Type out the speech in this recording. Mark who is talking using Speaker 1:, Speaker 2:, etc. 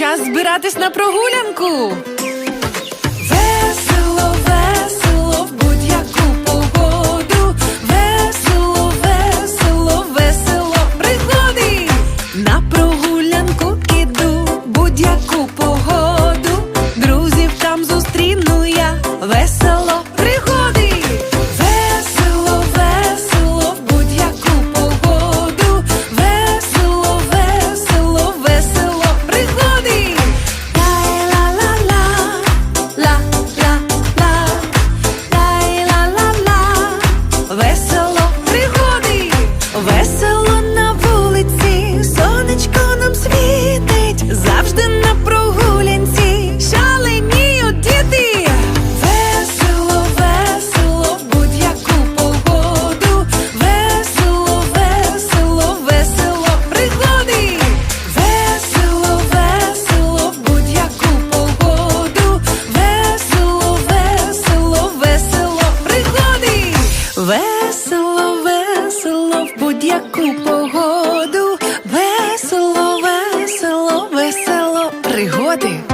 Speaker 1: вибиратись на прогулянку.
Speaker 2: Весело, весело будь-яку погоду. Весело, весело, весело пригоди. На прогулянку іду, будь-яку погоду. Друзів там зустріну я. Весело, будь-яку погоду, весело, весело, весело пригоди.